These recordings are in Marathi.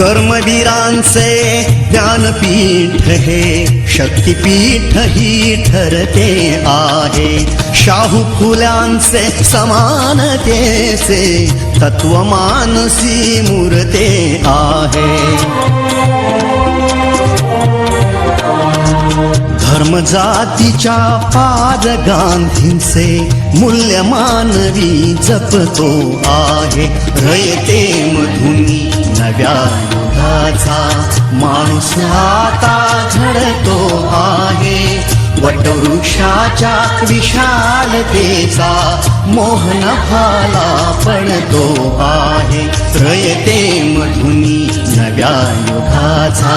कर्मवीरांचे ज्ञानपीठ हे शक्तीपीठ ही ठरते आहे. शाहू फुल्यांचे समानतेचे तत्वमानसी मूर्ते आहे. धर्म जातीच्या पाद गांधींचे मूल्य मानवी जपतो आहे. रयते मधुनी नव्या युगाचा माणूस आता झडतो आहे. वटवृक्षाच्या विशालतेचा मोहन भाला पडतो आहे. प्रयते मधुनी नव्या युगाचा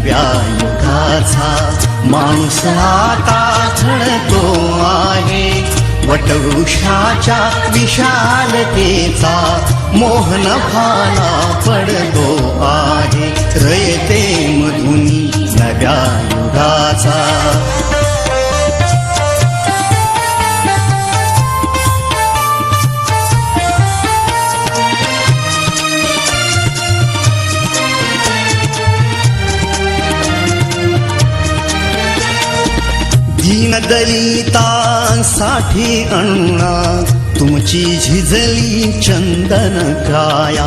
नव्या युगाचा माणूस आता झडतो आहे. वटवृक्षाच्या विशालतेचा मोहन फाला पडतो आहे. रयते मधुनी नव्या युगाचा दीनदलितांसाठी अण्णा तुमची झिजली चंदन काया.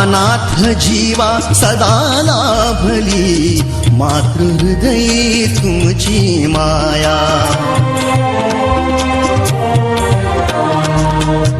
अनाथ जीवा सदा लाभली मातृहृदयी तुमची माया.